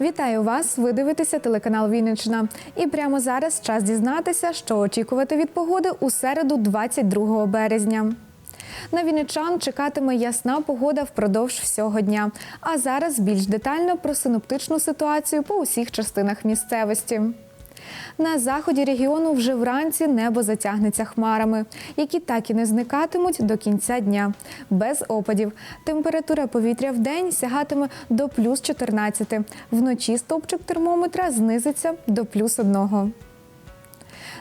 Вітаю вас! Ви дивитеся телеканал Вінниччина. І прямо зараз час дізнатися, що очікувати від погоди у середу, 22 березня. На Вінничан чекатиме ясна погода впродовж всього дня. А зараз більш детально про синоптичну ситуацію по усіх частинах місцевості. На заході регіону вже вранці небо затягнеться хмарами, які так і не зникатимуть до кінця дня. Без опадів. Температура повітря в день сягатиме до плюс 14. Вночі стовпчик термометра знизиться до плюс 1.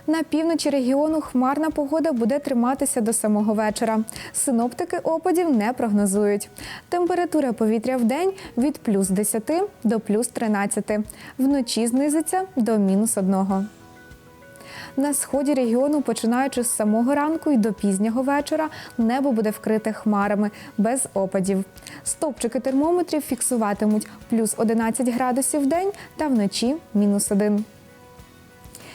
На півночі регіону хмарна погода буде триматися до самого вечора. Синоптики опадів не прогнозують. Температура повітря в день від плюс 10 до плюс 13. Вночі знизиться до мінус 1. На сході регіону, починаючи з самого ранку і до пізнього вечора, небо буде вкрите хмарами без опадів. Стовпчики термометрів фіксуватимуть плюс 11 градусів в день та вночі мінус 1.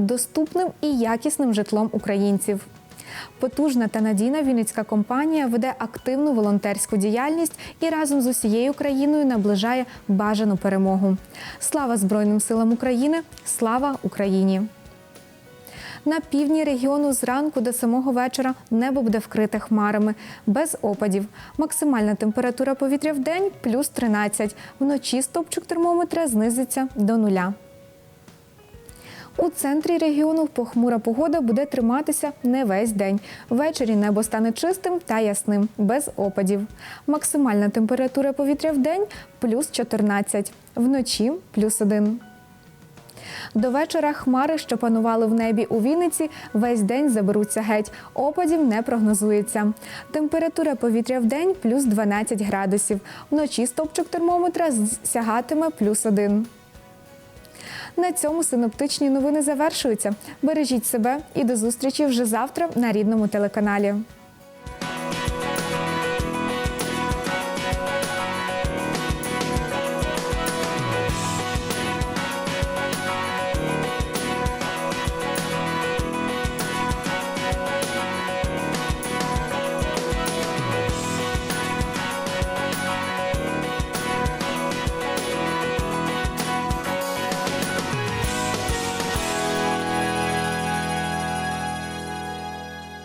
доступним і якісним житлом українців. Потужна та надійна вінницька компанія веде активну волонтерську діяльність і разом з усією країною наближає бажану перемогу. Слава Збройним силам України! Слава Україні! На півдні регіону зранку до самого вечора небо буде вкрите хмарами, без опадів. Максимальна температура повітря в день плюс 13. Вночі стопчик термометра знизиться до нуля. У центрі регіону похмура погода буде триматися не весь день. Ввечері небо стане чистим та ясним, без опадів. Максимальна температура повітря в день плюс 14. Вночі плюс 1. До вечора хмари, що панували в небі у Вінниці, весь день заберуться геть. Опадів не прогнозується. Температура повітря в день плюс 12 градусів. Вночі стовпчик термометра сягатиме плюс 1. На цьому синоптичні новини завершуються. Бережіть себе і до зустрічі вже завтра на рідному телеканалі.